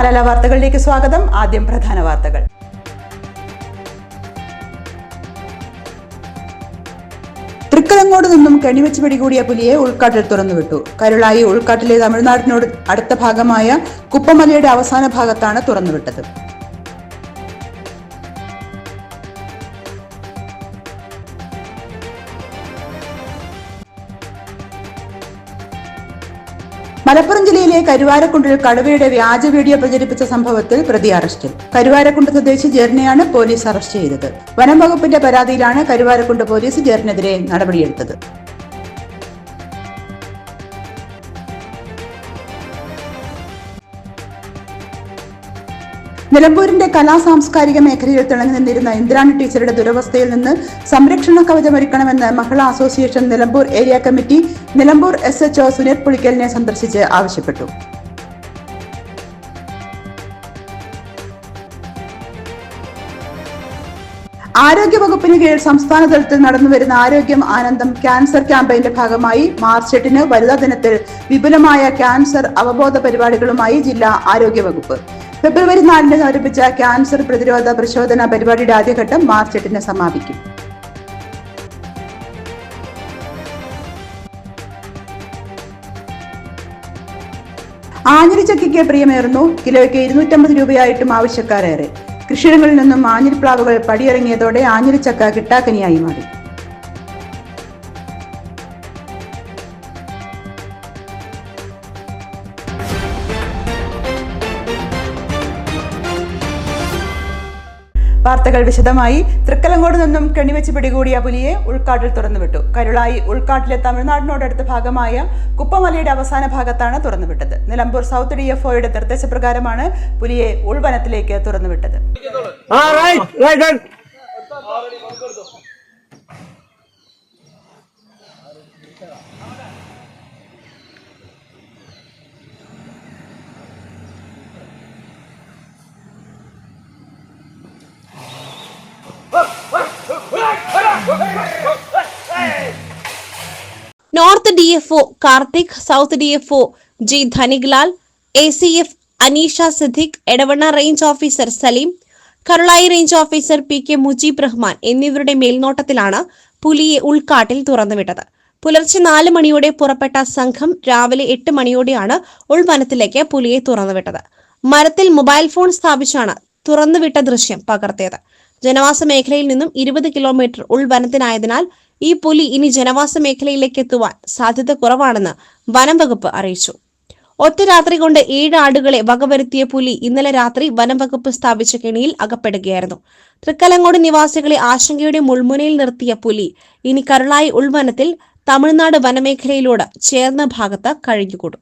മലയാള വാർത്തകളിലേക്ക് സ്വാഗതം. ആദ്യം പ്രധാന വാർത്തകൾ. തൃക്കലങ്ങോട് നിന്നും കെണിവെച്ച് പിടികൂടിയ പുലിയെ ഉൾക്കാട്ടിൽ തുറന്നുവിട്ടു. കരുളായി ഉൾക്കാട്ടിലെ തമിഴ്നാടിനോട് അടുത്ത ഭാഗമായ കുപ്പമലയുടെ അവസാന ഭാഗത്താണ് തുറന്നുവിട്ടത്. മലപ്പുറം ജില്ലയിലെ കരുവാരക്കുണ്ടിൽ കടുവയുടെ വ്യാജ വീഡിയോ പ്രചരിപ്പിച്ച സംഭവത്തിൽ പ്രതി അറസ്റ്റിൽ കരുവാരക്കുണ്ട് സ്വദേശി ജെറിനെയാണ് പോലീസ് അറസ്റ്റ് ചെയ്തത്. വനം വകുപ്പിന്റെ പരാതിയിലാണ് കരുവാരക്കുണ്ട് പോലീസ് ജെറിനെതിരെ നടപടിയെടുത്തത്. നിലമ്പൂരിന്റെ കലാ സാംസ്കാരിക മേഖലയിൽ തിളങ്ങി നിന്നിരുന്ന ഇന്ദ്രാണി ടീച്ചറുടെ ദുരവസ്ഥയിൽ നിന്ന് സംരക്ഷണ കവചമൊരുക്കണമെന്ന് Mahila association Nilambur area committee Nilambur S HO Sunil പുളിക്കലിനെ സന്ദർശിച്ച് ആവശ്യപ്പെട്ടു. ആരോഗ്യവകുപ്പിന് കീഴിൽ സംസ്ഥാന തലത്തിൽ നടന്നുവരുന്ന ആരോഗ്യം ആനന്ദം ക്യാൻസർ ക്യാമ്പയിന്റെ ഭാഗമായി മാർച്ച് എട്ടിന് വനിതാ ദിനത്തിൽ വിപുലമായ ക്യാൻസർ അവബോധ പരിപാടികളുമായി ജില്ലാ ആരോഗ്യവകുപ്പ്. ഫെബ്രുവരി നാലിന് ആരംഭിച്ച ക്യാൻസർ പ്രതിരോധ പരിശോധന പരിപാടിയുടെ ആദ്യഘട്ടം മാർച്ച് എട്ടിന് സമാപിക്കും. ആഞ്ഞിരിച്ചക്കയ്ക്ക് പ്രിയമേറുന്നു. കിലോയ്ക്ക് ഇരുന്നൂറ്റമ്പത് രൂപയായിട്ടും ആവശ്യക്കാരേറെ. കൃഷിയിടങ്ങളിൽ നിന്നും ആഞ്ഞിലിപ്ലാവുകൾ പടിയിറങ്ങിയതോടെ ആഞ്ഞിലിച്ചക്ക കിട്ടാക്കനിയായി മാറി. വാർത്തകൾ വിശദമായി തൃക്കലങ്കോട് നിന്നും കെണിവെച്ച് പിടികൂടിയ പുലിയെ ഉൾക്കാട്ടിൽ തുറന്നുവിട്ടു. കരുളായി ഉൾക്കാട്ടിലെ തമിഴ്നാടിനോടടുത്ത ഭാഗമായ കുപ്പമലയുടെ അവസാന ഭാഗത്താണ് തുറന്നുവിട്ടത്. നിലമ്പൂർ സൗത്ത് ഡി എഫ് ഒയുടെ നിർദ്ദേശപ്രകാരമാണ് പുലിയെ ഉൾവനത്തിലേക്ക് തുറന്നുവിട്ടത്. F O Karthik south D F G Dhaniklal A C F Aneesha Siddique Edavanna range officer Saleem Karulai range officer P K Mujeeb Rahman എന്നിവരുടെ മേൽനോട്ടത്തിലാണ് പുലിയെ ഉൾക്കാട്ടിൽ തുറന്നുവിട്ടത്. പുലർച്ചെ നാല് മണിയോടെ പുറപ്പെട്ട സംഘം രാവിലെ എട്ട് മണിയോടെയാണ് ഉൾവനത്തിലേക്ക് പുലിയെ തുറന്നുവിട്ടത്. മരത്തിൽ മൊബൈൽ ഫോൺ സ്ഥാപിച്ചാണ് തുറന്നുവിട്ട ദൃശ്യം പകർത്തിയത്. ജനവാസ മേഖലയിൽ നിന്നും ഇരുപത് കിലോമീറ്റർ ഉൾവനത്തിനായതിനാൽ ഈ പുലി ഇനി ജനവാസ മേഖലയിലേക്ക് എത്തുവാൻ സാധ്യത കുറവാണെന്ന് വനംവകുപ്പ് അറിയിച്ചു. ഒറ്റ രാത്രി കൊണ്ട് ഏഴ് ആടുകളെ വകവരുത്തിയ പുലി ഇന്നലെ രാത്രി വനംവകുപ്പ് സ്ഥാപിച്ച കെണിയിൽ അകപ്പെടുകയായിരുന്നു. തൃക്കലങ്ങോട് നിവാസികളെ ആശങ്കയുടെ മുൾമുനയിൽ നിർത്തിയ പുലി ഇനി കരുളായി ഉൾവനത്തിൽ തമിഴ്നാട് വനമേഖലയിലൂടെ ചേർന്ന ഭാഗത്ത് കഴിഞ്ഞുകൂടും.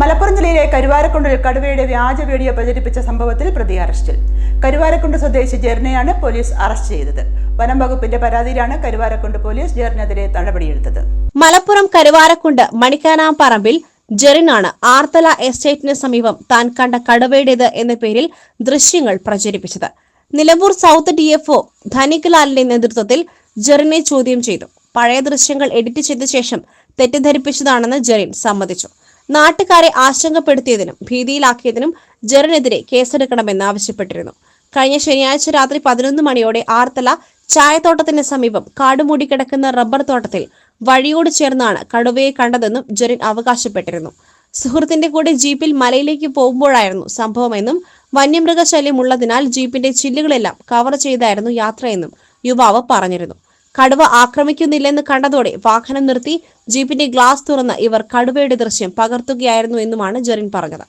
മലപ്പുറം ജില്ലയിലെ കരുവാരക്കുണ്ടിൽ കടുവയുടെ വ്യാജ വീഡിയോ പ്രചരിപ്പിച്ച സംഭവത്തിൽ പ്രതി അറസ്റ്റിൽ. കരുവാരക്കുണ്ട് സ്വദേശി ജെറിനെയാണ് പോലീസ് അറസ്റ്റ് ചെയ്തത്. വനം വകുപ്പിന്റെ പരാതിയിലാണ് കരുവാരക്കുണ്ട് പോലീസ് ജെറിനെതിരെ നടപടിയെടുത്തത്. മലപ്പുറം കരുവാരക്കുണ്ട് മണിക്കാനാമ്പറമ്പിൽ ജെറിനാണ് ആർത്തല എസ്റ്റേറ്റിന് സമീപം താൻ കണ്ട കടുവയുടേത് എന്ന പേരിൽ ദൃശ്യങ്ങൾ പ്രചരിപ്പിച്ചത്. Nilambur south D F O ധനിക്ലാലിന്റെ നേതൃത്വത്തിൽ ജെറിനെ ചോദ്യം ചെയ്തു. പഴയ ദൃശ്യങ്ങൾ എഡിറ്റ് ചെയ്ത ശേഷം തെറ്റിദ്ധരിപ്പിച്ചതാണെന്ന് ജെറിൻ സമ്മതിച്ചു. നാട്ടുകാരെ ആശങ്കപ്പെടുത്തിയതിനും ഭീതിയിലാക്കിയതിനും ജെറിനെതിരെ കേസെടുക്കണമെന്ന് ആവശ്യപ്പെട്ടിരുന്നു. കഴിഞ്ഞ ശനിയാഴ്ച രാത്രി പതിനൊന്ന് മണിയോടെ ആർത്തല ചായത്തോട്ടത്തിന് സമീപം കാടുമൂടി കിടക്കുന്ന റബ്ബർ തോട്ടത്തിൽ വഴിയോട് ചേർന്നാണ് കടുവയെ കണ്ടതെന്നും ജെറിൻ അവകാശപ്പെട്ടിരുന്നു. സുഹൃത്തിന്റെ കൂടെ ജീപ്പിൽ മലയിലേക്ക് പോകുമ്പോഴായിരുന്നു സംഭവമെന്നും വന്യമൃഗശല്യം ഉള്ളതിനാൽ ജീപ്പിന്റെ ചില്ലുകളെല്ലാം കവർ ചെയ്തായിരുന്നു യാത്രയെന്നും യുവാവ് പറഞ്ഞിരുന്നു. കടുവ ആക്രമിക്കുന്നില്ലെന്ന് കണ്ടതോടെ വാഹനം നിർത്തി ജീപ്പിന്റെ ഗ്ലാസ് തുറന്ന് ഇവർ കടുവയുടെ ദൃശ്യം പകർത്തുകയായിരുന്നു എന്നുമാണ് ജെറിൻ പറഞ്ഞത്.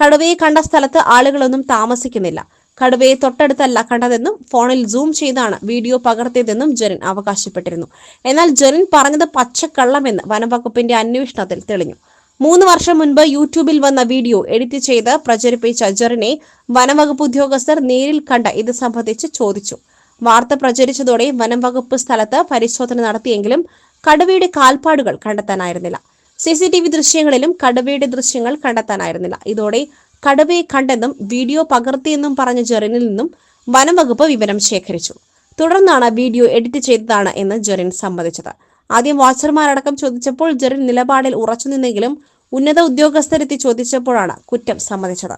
കടുവയെ കണ്ട സ്ഥലത്ത് ആളുകളൊന്നും താമസിക്കുന്നില്ല. കടുവയെ തൊട്ടടുത്തല്ല കണ്ടതെന്നും ഫോണിൽ സൂം ചെയ്താണ് വീഡിയോ പകർത്തിയതെന്നും ജെറിൻ അവകാശപ്പെട്ടിരുന്നു. എന്നാൽ ജെറിൻ പറഞ്ഞത് പച്ചക്കള്ളമെന്ന് വനംവകുപ്പിന്റെ അന്വേഷണത്തിൽ തെളിഞ്ഞു. മൂന്ന് വർഷം മുൻപ് യൂട്യൂബിൽ വന്ന വീഡിയോ എഡിറ്റ് ചെയ്ത് പ്രചരിപ്പിച്ച ജെറിനെ വനംവകുപ്പ് ഉദ്യോഗസ്ഥർ നേരിൽ കണ്ട് ഇത് സംബന്ധിച്ച് ചോദിച്ചു. വാർത്ത പ്രചരിച്ചതോടെ വനംവകുപ്പ് സ്ഥലത്ത് പരിശോധന നടത്തിയെങ്കിലും കടുവയുടെ കാൽപ്പാടുകൾ കണ്ടെത്താനായിരുന്നില്ല. സി സി ടി വി ദൃശ്യങ്ങളിലും കടുവയുടെ ദൃശ്യങ്ങൾ കണ്ടെത്താനായിരുന്നില്ല. ഇതോടെ കടുവയെ കണ്ടെന്നും വീഡിയോ പകർത്തിയെന്നും പറഞ്ഞ ജെറിനിൽ നിന്നും വനംവകുപ്പ് വിവരം ശേഖരിച്ചു. തുടർന്നാണ് വീഡിയോ എഡിറ്റ് ചെയ്തതാണ് എന്ന് ജെറിൻ സമ്മതിച്ചത്. ആദ്യം വാച്ചർമാരടക്കം ചോദിച്ചപ്പോൾ ജെറിൻ നിലപാടിൽ ഉറച്ചുനിന്നെങ്കിലും ഉന്നത ഉദ്യോഗസ്ഥരെത്തി ചോദിച്ചപ്പോഴാണ് കുറ്റം സമ്മതിച്ചത്.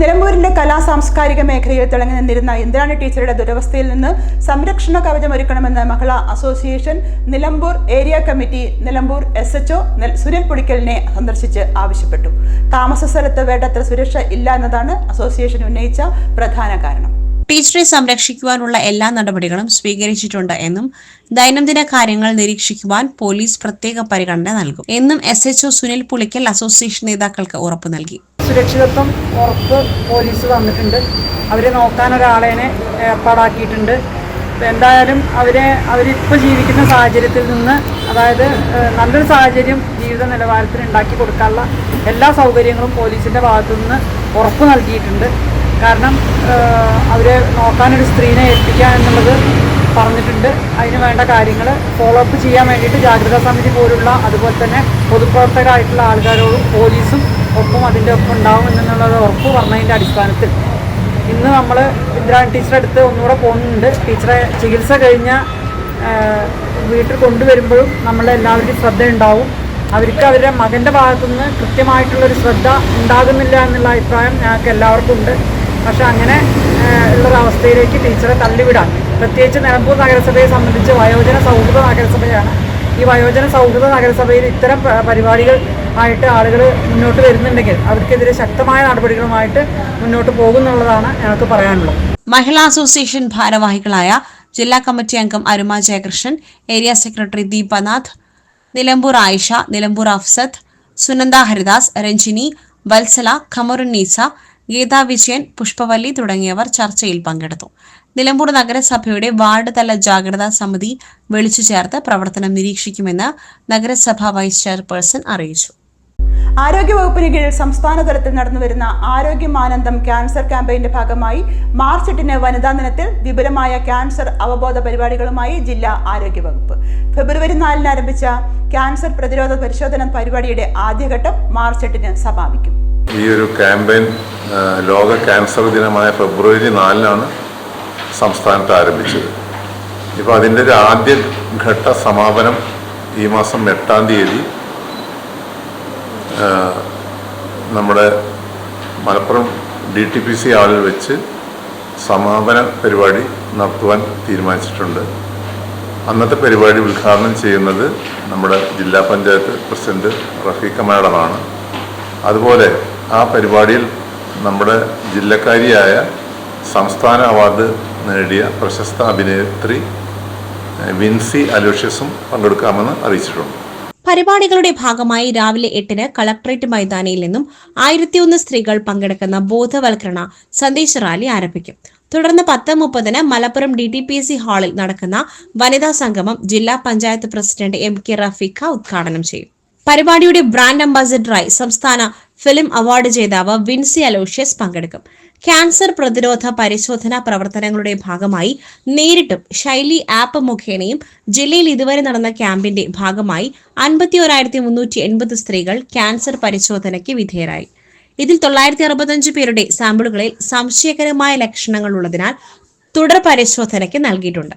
നിലമ്പൂരിന്റെ കലാ സാംസ്കാരിക മേഖലയിൽ തിളങ്ങി നിന്നിരുന്ന ഇന്ദ്രാണി ടീച്ചറുടെ ദുരവസ്ഥയിൽ നിന്ന് സംരക്ഷണ കവചം ഒരുക്കണമെന്ന് Mahila association Nilambur area committee Nilambur S HO Sunil പുടിക്കലിനെ സന്ദർശിച്ച് ആവശ്യപ്പെട്ടു. താമസ സ്ഥലത്ത് വേണ്ടത്ര സുരക്ഷ ഇല്ല എന്നതാണ് അസോസിയേഷൻ ഉന്നയിച്ച പ്രധാന കാരണം. ടീച്ചറെ സംരക്ഷിക്കുവാനുള്ള എല്ലാ നടപടികളും സ്വീകരിച്ചിട്ടുണ്ട് എന്നും ദൈനംദിന കാര്യങ്ങൾ നിരീക്ഷിക്കുവാൻ പോലീസ് പ്രത്യേക പരിഗണന നൽകും എന്നും S HO Sunil Pulikkal association നേതാക്കൾക്ക് ഉറപ്പു നൽകി. സുരക്ഷിതത്വം ഉറപ്പ് പോലീസ് തന്നിട്ടുണ്ട്. അവരെ നോക്കാൻ ഒരാളേനെ ഏർപ്പാടാക്കിയിട്ടുണ്ട് എന്തായാലും അവരെ അവരിപ്പോൾ ജീവിക്കുന്ന സാഹചര്യത്തിൽ നിന്ന് അതായത് നല്ലൊരു സാഹചര്യം ജീവിത നിലവാരത്തിന് ഉണ്ടാക്കി കൊടുക്കാനുള്ള എല്ലാ സൗകര്യങ്ങളും പോലീസിന്റെ ഭാഗത്തു നിന്ന് ഉറപ്പ് നൽകിയിട്ടുണ്ട്. കാരണം അവരെ നോക്കാനൊരു സ്ത്രീനെ ഏൽപ്പിക്കുക എന്നുള്ളത് പറഞ്ഞിട്ടുണ്ട്. അതിന് വേണ്ട കാര്യങ്ങൾ ഫോളോ അപ്പ് ചെയ്യാൻ വേണ്ടിയിട്ട് ജാഗ്രതാ സമിതി പോലുള്ള അതുപോലെ തന്നെ പൊതുപ്രവർത്തകരായിട്ടുള്ള ആൾക്കാരോടും പോലീസും ഒപ്പം അതിന്റെ ഒപ്പം ഉണ്ടാവും എന്നുള്ളത് ഉറപ്പ് പറഞ്ഞതിന്റെ അടിസ്ഥാനത്തിൽ. ഇന്ന് നമ്മൾ ഇന്ദിരാ ടീച്ചറെ അടുത്ത് ഒന്നുകൂടെ പോകുന്നുണ്ട്. ടീച്ചറെ ചികിത്സ കഴിഞ്ഞ വീട്ടിൽ കൊണ്ടുവരുമ്പോഴും എല്ലാവരുടെയും ശ്രദ്ധ ഉണ്ടാവും. അവർക്ക് അവരുടെ മകന്റെ ഭാഗത്തുനിന്ന് കൃത്യമായിട്ടുള്ളൊരു ശ്രദ്ധ ഉണ്ടാകുന്നില്ല എന്നുള്ള അഭിപ്രായം ഞങ്ങൾക്ക് എല്ലാവർക്കും ഉണ്ട്. പക്ഷെ അങ്ങനെ ഉള്ളൊരവസ്ഥയിലേക്ക് ടീച്ചറെ തള്ളിവിടാൻ. പ്രത്യേകിച്ച് നിലമ്പൂർ നഗരസഭയെ സംബന്ധിച്ച് വയോജന സൗഹൃദ നഗരസഭയാണ്. ഈ വയോജന സൗഹൃദ നഗരസഭയിൽ ഇത്തരം പരിപാടികൾ ആയിട്ട് ആളുകൾ മുന്നോട്ട് വരുന്നുണ്ടെങ്കിൽ അവർക്കെതിരെ ശക്തമായ നടപടികളുമായിട്ട് മുന്നോട്ട് പോകുന്നുള്ളതാണ് ഞങ്ങൾക്ക് പറയാനുള്ളത്. മഹിളാ അസോസിയേഷൻ ഭാരവാഹികളായ ജില്ലാ കമ്മിറ്റി അംഗം അരുമ ജയകൃഷ്ണൻ ഏരിയ സെക്രട്ടറി ദീപനാഥ് നിലമ്പൂർ ആയിഷ നിലമ്പൂർ അഫ്സത്ത് സുനന്ദ ഹരിദാസ് രഞ്ജിനി വത്സല ഖമറുന്നീസ ഗീതാ വിജയൻ പുഷ്പവല്ലി തുടങ്ങിയവർ ചർച്ചയിൽ പങ്കെടുത്തു. നിലമ്പൂർ നഗരസഭയുടെ വാർഡ് തല ജാഗ്രതാ സമിതി വിളിച്ചു ചേർത്ത് പ്രവർത്തനം നിരീക്ഷിക്കുമെന്ന് നഗരസഭാ വൈസ് ചെയർപേഴ്സൺ അറിയിച്ചു. ആരോഗ്യവകുപ്പിന് കീഴിൽ സംസ്ഥാന തലത്തിൽ നടന്നുവരുന്ന ആരോഗ്യമാനന്ദം ക്യാൻസർ ക്യാമ്പയിന്റെ ഭാഗമായി മാർച്ച് എട്ടിന് വനിതാ ദിനത്തിൽ വിപുലമായ ക്യാൻസർ അവബോധ പരിപാടികളുമായി ജില്ലാ ആരോഗ്യവകുപ്പ്. ഫെബ്രുവരി നാലിന് ആരംഭിച്ച ക്യാൻസർ പ്രതിരോധ പരിശോധന പരിപാടിയുടെ ആദ്യഘട്ടം മാർച്ച് എട്ടിന് സമാപിക്കും. ഈ ഒരു ക്യാമ്പയിൻ ലോക ക്യാൻസർ ദിനമായ ഫെബ്രുവരി നാലിനാണ് സംസ്ഥാനത്ത് ആരംഭിച്ചത്. ഇപ്പോൾ അതിന്റെ ഒരു ആദ്യ ഘട്ട സമാപനം ഈ മാസം എട്ടാം തീയതി നമ്മുടെ Malappuram D T P C ഹാളിൽ വെച്ച് സമാപന പരിപാടി നടത്തുവാൻ തീരുമാനിച്ചിട്ടുണ്ട്. അന്നത്തെ പരിപാടി ഉദ്ഘാടനം ചെയ്യുന്നത് നമ്മുടെ ജില്ലാ പഞ്ചായത്ത് പ്രസിഡന്റ് റഫീഖ മാഡമാണ് അതുപോലെ ആ പരിപാടിയിൽ നമ്മുടെ ജില്ലക്കാരിയായ സംസ്ഥാന അവാർഡ് നേടിയ പ്രശസ്ത അഭിനേത്രി വിൻസി അലോഷ്യസും പങ്കെടുക്കാമെന്ന് അറിയിച്ചിട്ടുണ്ട്. പരിപാടികളുടെ ഭാഗമായി രാവിലെ എട്ടിന് കളക്ടറേറ്റ് മൈതാനിയിൽ നിന്നും ആയിരത്തിയൊന്ന് സ്ത്രീകൾ പങ്കെടുക്കുന്ന ബോധവൽക്കരണ സന്ദേശ റാലി ആരംഭിക്കും. തുടർന്ന് പത്ത് മുപ്പതിന് Malappuram D T P S C ഹാളിൽ നടക്കുന്ന വനിതാ സംഗമം ജില്ലാ panchayat president M K Rafeeqa ഉദ്ഘാടനം ചെയ്യും. പരിപാടിയുടെ ബ്രാൻഡ് അംബാസിഡറായി സംസ്ഥാന ഫിലിം അവാർഡ് ജേതാവ് വിൻസി അലോഷ്യസ് പങ്കെടുക്കും. ക്യാൻസർ പ്രതിരോധ പരിശോധനാ പ്രവർത്തനങ്ങളുടെ ഭാഗമായി നേരിട്ടും ശൈലി ആപ്പ് മുഖേനയും ജില്ലയിൽ ഇതുവരെ നടന്ന ക്യാമ്പിന്റെ ഭാഗമായി അൻപത്തി ഒരായിരത്തി മുന്നൂറ്റി എൺപത് സ്ത്രീകൾ ക്യാൻസർ പരിശോധനയ്ക്ക് വിധേയരായി. ഇതിൽ തൊള്ളായിരത്തി അറുപത്തഞ്ച് പേരുടെ സാമ്പിളുകളിൽ സംശയകരമായ ലക്ഷണങ്ങൾ ഉള്ളതിനാൽ തുടർ പരിശോധനയ്ക്ക് നൽകിയിട്ടുണ്ട്.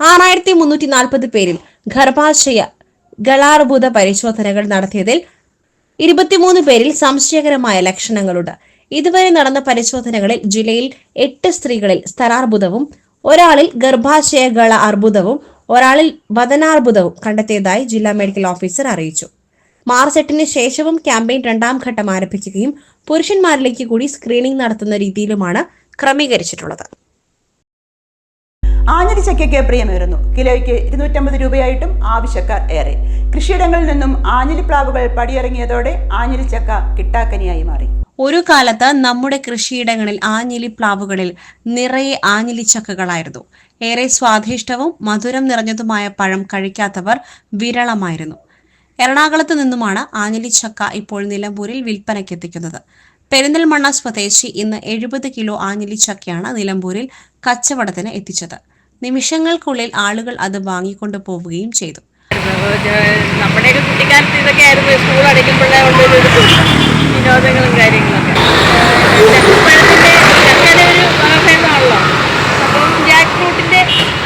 ആറായിരത്തി മുന്നൂറ്റി നാൽപ്പത് പേരിൽ ഗർഭാശയ ഗളാർബുദ പരിശോധനകൾ നടത്തിയതിൽ ഇരുപത്തിമൂന്ന് പേരിൽ സംശയകരമായ ലക്ഷണങ്ങളുണ്ട്. ഇതുവരെ നടന്ന പരിശോധനകളിൽ ജില്ലയിൽ എട്ട് സ്ത്രീകളിൽ സ്ഥലാർബുദവും ഒരാളിൽ ഗർഭാശയ ഗള അർബുദവും ഒരാളിൽ വതനാർബുദവും കണ്ടെത്തിയതായി ജില്ലാ മെഡിക്കൽ ഓഫീസർ അറിയിച്ചു. മാർച്ച് എട്ടിന് ശേഷവും ക്യാമ്പയിൻ രണ്ടാം ഘട്ടം ആരംഭിക്കുകയും പുരുഷന്മാരിലേക്ക് കൂടി സ്ക്രീനിംഗ് നടത്തുന്ന രീതിയിലുമാണ് ക്രമീകരിച്ചിട്ടുള്ളത്. ആഞ്ഞടി ചക്കയ്ക്ക് പ്രിയമേറുന്നു. കിലോയ്ക്ക് ഇരുന്നൂറ്റമ്പത് രൂപയായിട്ടും ആവശ്യക്കാർ ഏറെ. കൃഷിയിടങ്ങളിൽ നിന്നും ആഞ്ഞിലി പ്ലാവുകൾ പടിയിറങ്ങിയതോടെ ആഞ്ഞിലി ചക്ക കിട്ടാക്കനിയായി മാറി. ഒരു കാലത്ത് നമ്മുടെ കൃഷിയിടങ്ങളിൽ ആഞ്ഞിലി പ്ലാവുകളിൽ നിറയെ ആഞ്ഞിലി ചക്കകളായിരുന്നു. ഏറെ സ്വാദിഷ്ടവും മധുരം നിറഞ്ഞതുമായ പഴം കഴിക്കാത്തവർ വിരളമായിരുന്നു. എറണാകുളത്ത് നിന്നുമാണ് ആഞ്ഞിലി ചക്ക ഇപ്പോൾ നിലമ്പൂരിൽ വിൽപ്പനയ്ക്കെത്തിക്കുന്നത് പെരിന്തൽമണ്ണ സ്വദേശി ഇന്ന് എഴുപത് കിലോ ആഞ്ഞിലി ചക്കയാണ് നിലമ്പൂരിൽ കച്ചവടത്തിന് എത്തിച്ചത്. നിമിഷങ്ങൾക്കുള്ളിൽ ആളുകൾ അത് വാങ്ങിക്കൊണ്ടു പോവുകയും ചെയ്തു. നമ്മുടെയൊക്കെ കുട്ടിക്കാലത്ത് ഇതൊക്കെ ആയിരുന്നു. സ്കൂൾ അടയ്ക്കുമ്പോഴേ ഉള്ളൊരു വിനോദങ്ങളും കാര്യങ്ങളൊക്കെ. ചക്കപ്പഴത്തിന്റെ ചക്കയുടെ ഒരു വകഭേദമാണല്ലോ അപ്പം ജാക്ക് ഫ്രൂട്ടിന്റെ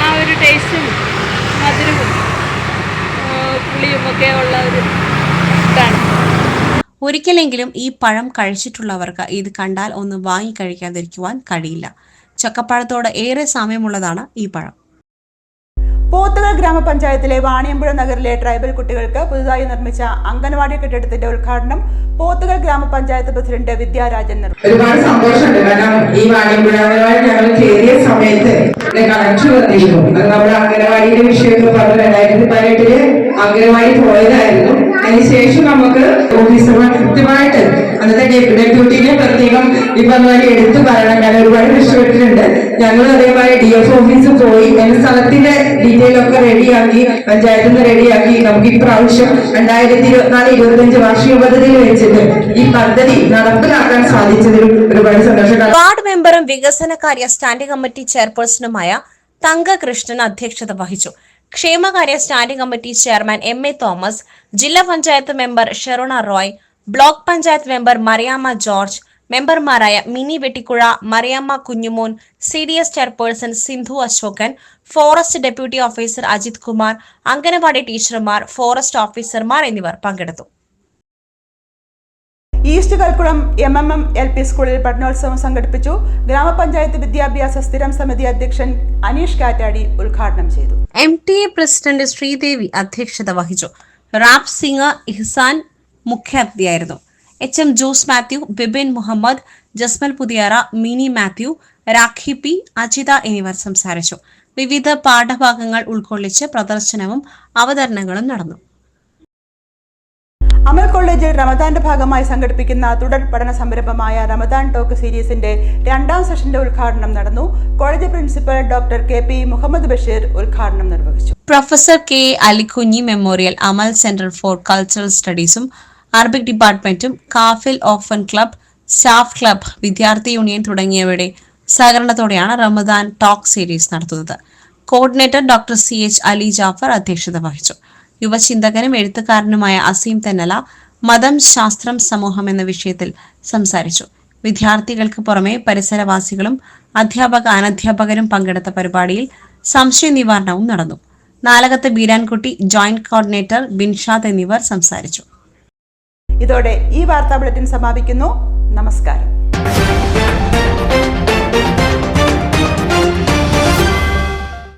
ആ ഒരു ടേസ്റ്റും മധുരവും പുളിയും ഒക്കെ ഉള്ള ഒരു എങ്ങനെയെങ്കിലും ഈ പഴം കഴിച്ചിട്ടുള്ളവർക്ക് ഇത് കണ്ടാൽ ഒന്ന് വാങ്ങി കഴിക്കാതിരിക്കുവാൻ കഴിയില്ല. ചക്കപ്പഴത്തോട് ഏറെ സാമ്യമുള്ളതാണ് ഈ പഴം. പോത്തുകൽ ഗ്രാമപഞ്ചായത്തിലെ വാണിയമ്പുഴ നഗറിലെ ട്രൈബൽ കുട്ടികൾക്ക് പുതുതായി നിർമ്മിച്ച അംഗൻവാടി കെട്ടിടത്തിന്റെ ഉദ്ഘാടനം പോത്തുകൾ ഗ്രാമപഞ്ചായത്ത് പ്രസിഡന്റ് വിദ്യാരാജൻ നിർവഹിച്ചു. ഒരുപാട് സന്തോഷമുണ്ട്. കാരണം ഈ വാണിയമ്പുഴ ഞങ്ങൾ കയറിയ സമയത്ത് കണക്ഷൻ വന്നിരുന്നു. അത് നമ്മുടെ അംഗനവാടിയുടെ വിഷയമൊക്കെ പറഞ്ഞു. രണ്ടായിരത്തി പതിനെട്ടിൽ അംഗനവാടി പോയതായിരുന്നു. അതിനുശേഷം നമുക്ക് ഓഫീസർമാർ കൃത്യമായിട്ട് അന്നത്തെ ഡെപ്യൂട്ടിനെ പ്രത്യേകം ഇപ്പൊ പറഞ്ഞ എടുത്തു പറയണം. കാരണം ഒരുപാട് കഷ്ടപ്പെട്ടിട്ടുണ്ട് ഞങ്ങൾ അതേപോലെ ഡി എഫ് ഓഫീസ് പോയി. എന്ന സ്ഥലത്തിന്റെ ഡീറ്റെയിൽ ഒക്കെ റെഡിയാക്കി പഞ്ചായത്തിൽ നിന്ന് റെഡിയാക്കി. നമുക്ക് ഇപ്രാവശ്യം രണ്ടായിരത്തി ഇരുപത്തിനാല് ഇരുപത്തിയഞ്ച് വാർഷിക പദ്ധതിയിൽ വെച്ചിട്ട് ഈ പദ്ധതി നടപ്പിലാക്കാൻ സാധിച്ചതിൽ ഒരുപാട് സന്തോഷം. വാർഡ് മെമ്പറും വികസനകാര്യ സ്റ്റാൻഡിംഗ് കമ്മിറ്റി ചെയർപേഴ്സണുമായ തങ്കകൃഷ്ണൻ അധ്യക്ഷത വഹിച്ചു. ക്ഷേമകാര്യ standing committee chairman M A Thomas ജില്ലാ panchayat member Sherona Roy block panchayat member Mariyamma George മെമ്പർമാരായ Mini Vettikkuzha Mariyamma Kunjumon C D S chairperson Sindhu Ashokan forest deputy officer Ajith Kumar anganwadi ടീച്ചർമാർ forest ഓഫീസർമാർ എന്നിവർ പങ്കെടുത്തു. East Kalkulam M M M L P സ്കൂളിൽ പഠനോത്സവം സംഘടിപ്പിച്ചു. ഗ്രാമപഞ്ചായത്ത് വിദ്യാഭ്യാസ സ്ഥിരം സമിതി അധ്യക്ഷൻ അനീഷ് കാറ്റാടി ഉദ്ഘാടനം ചെയ്തു. M T A president Sreedevi അധ്യക്ഷത വഹിച്ചു. Rab Singh Ihsan മുഖ്യാതിഥിയായിരുന്നു. H M Jose Mathew Bibin Muhammad Jasmal Puthiyara Mini Mathew Rakhi P Ajitha എന്നിവർ സംസാരിച്ചു. വിവിധ പാഠഭാഗങ്ങൾ ഉൾക്കൊള്ളിച്ച് പ്രദർശനവും അവതരണങ്ങളും നടന്നു. അമൽ കോളേജിൽ റമദാന്റെ ഭാഗമായി സംഘടിപ്പിക്കുന്ന തുടർ പഠന സംരംഭമായ റമദാൻ ടോക്ക് സീരീസിന്റെ രണ്ടാം സെഷന്റെ ഉദ്ഘാടനം നടന്നു. College principal doctor K P Muhammad Basheer ഉദ്ഘാടനം നിർവഹിച്ചു. Professor K Alikunju memorial Amal centre for cultural സ്റ്റഡീസും Arabic ഡിപ്പാർട്ട്മെന്റും കാഫിൽ ഓഫൻ ക്ലബ് സ്റ്റാഫ് ക്ലബ് വിദ്യാർത്ഥി യൂണിയൻ തുടങ്ങിയവയുടെ സഹകരണത്തോടെയാണ് റമദാൻ ടോക്ക് സീരീസ് നടത്തുന്നത്. Coordinator doctor C H Ali Jafar അധ്യക്ഷത വഹിച്ചു. യുവചിന്തകനും എഴുത്തുകാരനുമായ അസീം തെന്നല മതം ശാസ്ത്രം സമൂഹം എന്ന വിഷയത്തിൽ സംസാരിച്ചു. വിദ്യാർത്ഥികൾക്ക് പുറമെ പരിസരവാസികളും അധ്യാപക അനധ്യാപകരും പങ്കെടുത്ത പരിപാടിയിൽ സംശയ നിവാരണവും നടന്നു. നാലകത്ത് ബീരാൻകുട്ടി ജോയിന്റ് കോർഡിനേറ്റർ ബിൻഷാദ് എന്നിവർ സംസാരിച്ചു. ഇതോടെ ഈ വാർത്താ ബുള്ളറ്റിൻ സമാപിക്കുന്നു. നമസ്കാരം.